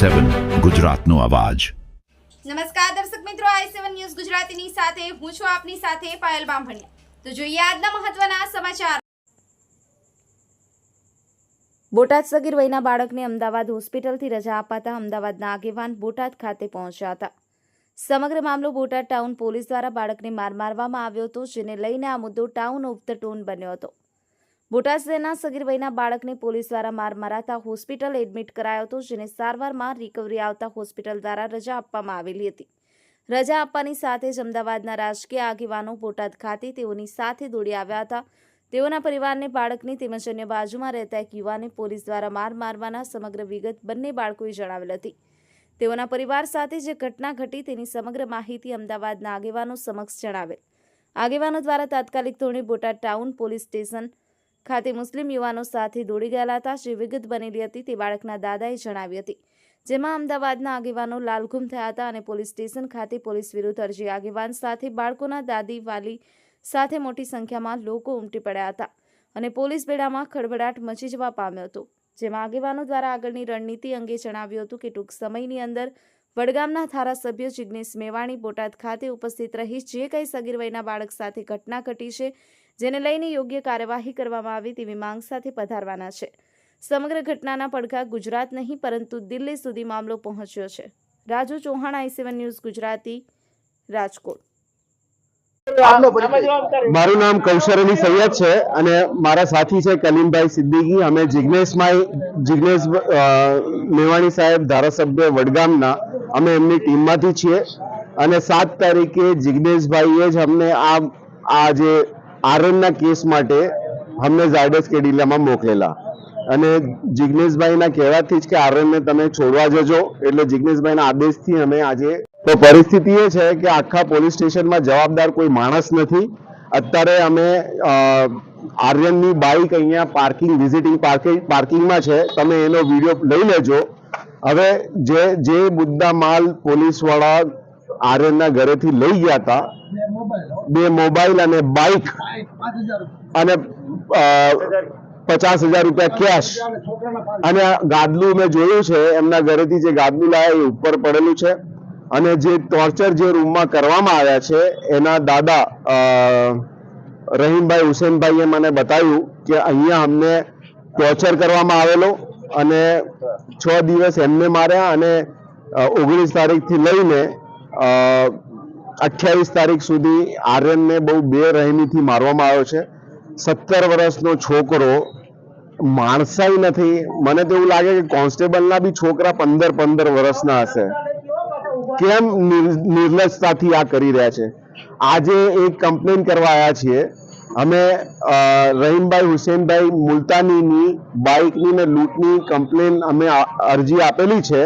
સેવન ગુજરાતનો અવાજ. નમસ્કાર દર્શક મિત્રો, આઈ સેવન ન્યૂઝ ગુજરાતીની સાથે હું છું આપની સાથે પાયલ બામભણિયા. તો જોઈએ આજના મહત્વના સમાચાર. બોટાદ સગીર વયના બાળકને અમદાવાદ હોસ્પિટલથી રજા અપાતા અમદાવાદના આગેવાન બોટાદ ખાતે પહોંચ્યા હતા. સમગ્ર મામલો બોટાદ ટાઉન પોલીસ દ્વારા બાળકને માર મારવામાં આવ્યો હતો, જેને લઈને આ મુદ્દો ટાઉન ઓફ ધ ટોન બન્યો હતો. બોટાદ શહેરના સગીર વયના બાળકને પોલીસ દ્વારા માર મરાતા હોસ્પિટલ એડમિટ કરાયો હતો, જેને સારવારમાં રિકવરી આવતા હોસ્પિટલ દ્વારા રજા આપવામાં આવેલી હતી. રજા આપવાની સાથે જ અમદાવાદના રાજકીય આગેવાનો બોટાદ ખાતે તેઓની સાથે દોડી આવ્યા હતા. તેઓના પરિવારને, બાળકની તેમજ અન્ય બાજુમાં રહેતા એક યુવાને પોલીસ દ્વારા માર મારવાના સમગ્ર વિગત બંને બાળકોએ જણાવેલ હતી. તેઓના પરિવાર સાથે જે ઘટના ઘટી તેની સમગ્ર માહિતી અમદાવાદના આગેવાનો સમક્ષ જણાવેલ. આગેવાનો દ્વારા તાત્કાલિક ધોરણે બોટાદ ટાઉન પોલીસ સ્ટેશન ખાતે મુસ્લિમ યુવાનો સાથે દોડી ગયેલા હતા જે વિગત બનેલી હતી તે બાળકના દાદાએ જણાવી હતી. જેમાં અમદાવાદના આગેવાનો લાલઘુમ થયા હતા અને પોલીસ સ્ટેશન ખાતે પોલીસ વિરુદ્ધ અરજી આગેવાન સાથે બાળકોના દાદી વાલી સાથે મોટી સંખ્યામાં લોકો ઉમટી પડ્યા હતા અને પોલીસ બેડામાં ખળભળાટ મચી જવા પામ્યો હતો. જેમાં આગેવાનો દ્વારા આગળની રણનીતિ અંગે જણાવ્યું હતું કે ટૂંક સમયની અંદર વડગામના ધારાસભ્ય જિગ્નેશ મેવાણી બોટાદ ખાતે ઉપસ્થિત રહી, જે કંઈ સગીર વયના બાળક સાથે ઘટના ઘટી છે જેને લઈને યોગ્ય કાર્યવાહી કરવામાં આવે તેવી માંગ સાથે પધારવાના છે. સમગ્ર ઘટનાના પડઘા ગુજરાત નહીં પરંતુ દિલ્હી સુધી મામલો પહોંચ્યો છે. Raju Chauhan I seven news Gujarati Rajkot. મારું નામ કૌશર અલી સૈયદ છે અને મારા સાથી છે કલીમભાઈ સિદ્દીકી. અમે જિજ્ઞેશભાઈ જિજ્ઞેશ મેવાણી સાહેબ ધારાસભ્ય વડગામના. અમે એમની ટીમમાંથી છીએ. અને સાત તારીખે જિજ્ઞેશભાઈએ જ અમને આ આ જે આરએનના કેસ માટે અમને ઝાયડસ કેડિલામાં મોકલેલા. અને જિગ્નેશભાઈના કહેવાથી જ કે આરએનને તમે છોડવા જજો, એટલે જિગ્નેશભાઈના આદેશથી અમે આજે તો પરિસ્થિતિ એ છે કે આખા પોલીસ સ્ટેશનમાં જવાબદાર કોઈ માણસ નથી. અત્યારે અમે આર્યનની બાઇક અહીંયા પાર્કિંગ, વિઝિટિંગ પાર્કિંગ પાર્કિંગમાં છે. તમે એનો વીડિયો લઈ લેજો. હવે જે જે મુદ્દા માલ પોલીસવાળા આર્યનના ઘરેથી લઈ ગયા હતા બે મોબાઈલ અને બાઇક અને પચાસ હજાર રૂપિયા કેશ. અને ગાદલું મેં જોયું છે, એમના ઘરેથી જે ગાદલું લાયા એ ઉપર પડેલું છે. અને જે ટોર્ચર જે રૂમમાં કરવામાં આવ્યા છે, એના દાદા રહીમભાઈ હુસેનભાઈએ મને બતાવ્યું કે અહીંયા અમને ટોર્ચર કરવામાં આવેલો અને છ દિવસ એમને માર્યા અને ઓગણીસ તારીખથી લઈને અઠ્યાવીસ તારીખ સુધી આર્યનને બહુ બે રહેમીથી મારવામાં આવ્યો છે. સત્તર વર્ષનો છોકરો માણસાઈ નથી. મને તો એવું લાગે કે કોન્સ્ટેબલના બી છોકરા પંદર પંદર વર્ષના હશે. કેમ નિર- નિર્લજતાથી આ કરી રહ્યા છે? આજે એક કમ્પ્લેન કરવા આવ્યા છીએ. અમે રહીમભાઈ, હુસેનભાઈ મુલતાનીની, બાઇકની ને લૂંટની કમ્પ્લેન અમે અરજી આપેલી છે.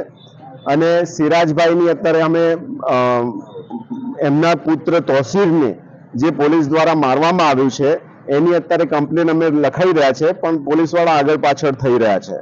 અને સિરાજભાઈની અત્યારે અમે એમના પુત્ર તોસીરને જે પોલીસ દ્વારા મારવામાં આવ્યું છે, એની અત્યારે કમ્પ્લેન અમે લખાઈ રહ્યા છે, પણ પોલીસવાળા આગળ પાછળ થઈ રહ્યા છે.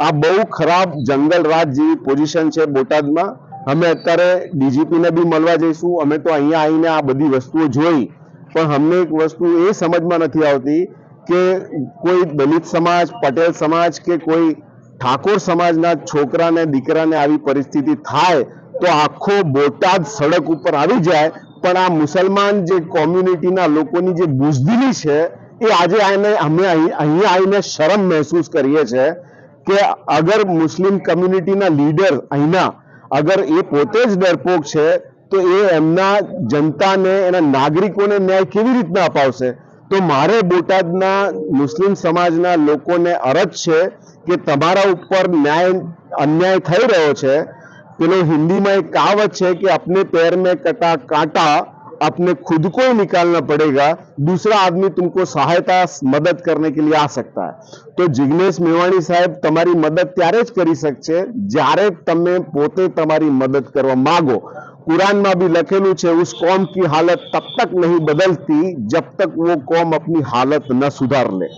આ બહુ ખરાબ જંગલ રાજ જેવી પોઝિશન છે બોટાદમાં. અમે અત્યારે ડીજીપીને બી મળવા જઈશું. અમે તો અહીંયા આવીને આ બધી વસ્તુઓ જોઈ. પણ અમને એક વસ્તુ એ સમજમાં નથી આવતી કે કોઈ દલિત સમાજ, પટેલ સમાજ કે કોઈ ઠાકોર સમાજના છોકરાને, દીકરાને આવી પરિસ્થિતિ થાય તો આખો બોટાદ સડક ઉપર આવી જાય. પણ આ મુસલમાન જે કોમ્યુનિટીના લોકોની જે બુઝદિલી છે, એ આજે આને અમે અહીં- અહીંયા આવીને શરમ મહેસૂસ કરીએ છીએ કે અગર મુસ્લિમ કમ્યુનિટીના લીડર અહીંના અગર એ પોતે જ ડરપોક છે, તો એ એમના જનતાને, એના નાગરિકોને ન્યાય કેવી રીતના અપાવશે? તો મારે બોટાદના મુસ્લિમ સમાજના લોકોને અરજ છે કે તમારા ઉપર ન્યાય, અન્યાય થઈ રહ્યો છે પેલો હિન્દીમાં એક કહાવત છે કે अपने पैर में कटा कांटा अपने खुद को ही निकालना पड़ेगा दूसरा आदमी तुमको सहायता मदद करने के लिए आ सकता है તો જિગ્નેશ મેવાણી સાહેબ તમારી મદદ ત્યારે જ કરી શકશે જ્યારે તમે પોતે તમારી મદદ કરવા માંગો कुरान भी लखेलू છે उस कौम की हालत तब तक नहीं बदलती जब तक वो कौम अपनी हालत न सुधार ले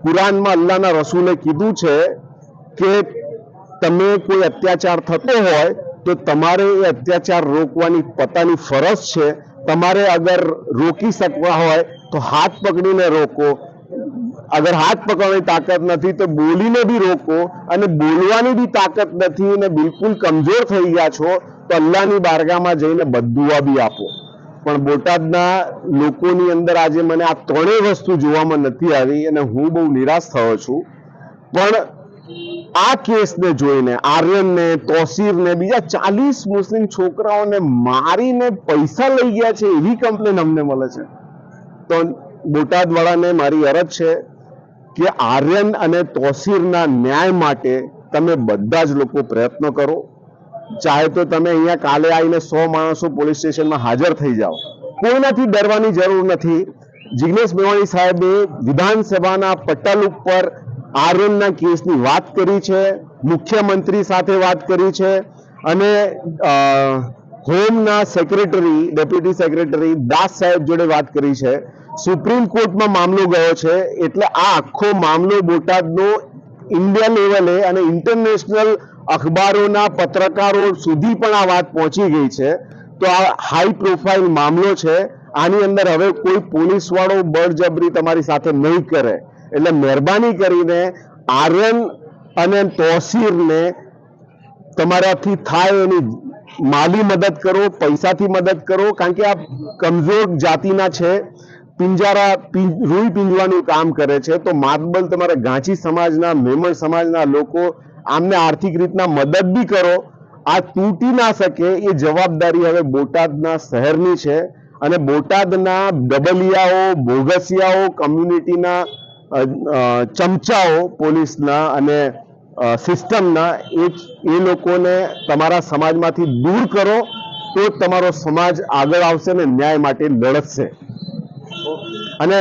કુરાનમાં અલ્લાહના રસૂલે કીધું છે કે તમે કોઈ અત્યાચાર થતો હોય તો તમારે એ અત્યાચાર રોકવાની પોતાની ફરજ છે. તમારે અગર રોકી શકવા હોય તો હાથ પકડીને રોકો. અગર હાથ પકડવાની તાકાત નથી તો બોલીને બી રોકો અને બોલવાની બી તાકાત નથી અને બિલકુલ કમજોર થઈ ગયા છો તો અલ્લાહની બારગામાં જઈને બદુઆ બી આપો. પણ બોટાદના લોકોની અંદર આજે મને આ ત્રણેય વસ્તુ જોવામાં નથી આવી અને હું બહુ નિરાશ થયો છું. પણ આ કેસને જોઈને આર્યનને, તોસીરને, બીજા ચાલીસ મુસ્લિમ છોકરાઓને મારીને પૈસા લઈ ગયા છે એવી કમ્પ્લેન અમને મળે છે. તો બોટાદવાળાને મારી અરજ છે કે આર્યન અને તોસીરના ન્યાય માટે તમે બધા જ લોકો પ્રયત્ન કરો. ચાહે તો તમે અહીંયા કાલે આવીને સો માણસો પોલીસ સ્ટેશનમાં હાજર થઈ જાઓ. કોઈનાથી ડરવાની જરૂર નથી. જિગ્નેશ મેવાણી સાહેબે વિધાનસભાના પટલ ઉપર આર્યનના કેસની વાત કરી છે, મુખ્યમંત્રી સાથે વાત કરી છે, અને હોમના સેક્રેટરી, ડેપ્યુટી સેક્રેટરી દાસ સાહેબ જોડે વાત કરી છે. સુપ્રીમ કોર્ટમાં મામલો ગયો છે, એટલે આ આખો મામલો બોટાદનો ઇન્ડિયા લેવલે અને ઇન્ટરનેશનલ અખબારોના પત્રકારો સુધી પણ આ વાત પહોંચી ગઈ છે. તો આ હાઈ પ્રોફાઇલ મામલો છે. આની અંદર હવે કોઈ પોલીસવાળો બળજબરી તમારી સાથે નહીં કરે. એટલે મહેરબાની કરીને આર્યન અને તોસીરને તમારાથી થાય એની માલી મદદ કરો, પૈસાથી મદદ કરો, કારણ કે આ કમજોર જાતિના છે. પિંજારા રૂઈ પિંજવાનું કામ કરે છે. તો માતબલ તમારે ગાંચી સમાજના, મેમણ સમાજના લોકો આમને આર્થિક રીતના મદદ બી કરો. આ તૂટી ના શકે એ જવાબદારી હવે બોટાદના શહેરની છે. અને બોટાદના ડબલિયાઓ, બોગસિયાઓ, કમ્યુનિટીના ચમચાઓ પોલીસના અને સિસ્ટમના એ એ લોકોને તમારા સમાજમાંથી દૂર કરો તો તમારો સમાજ આગળ આવશે ને ન્યાય માટે લડશે અને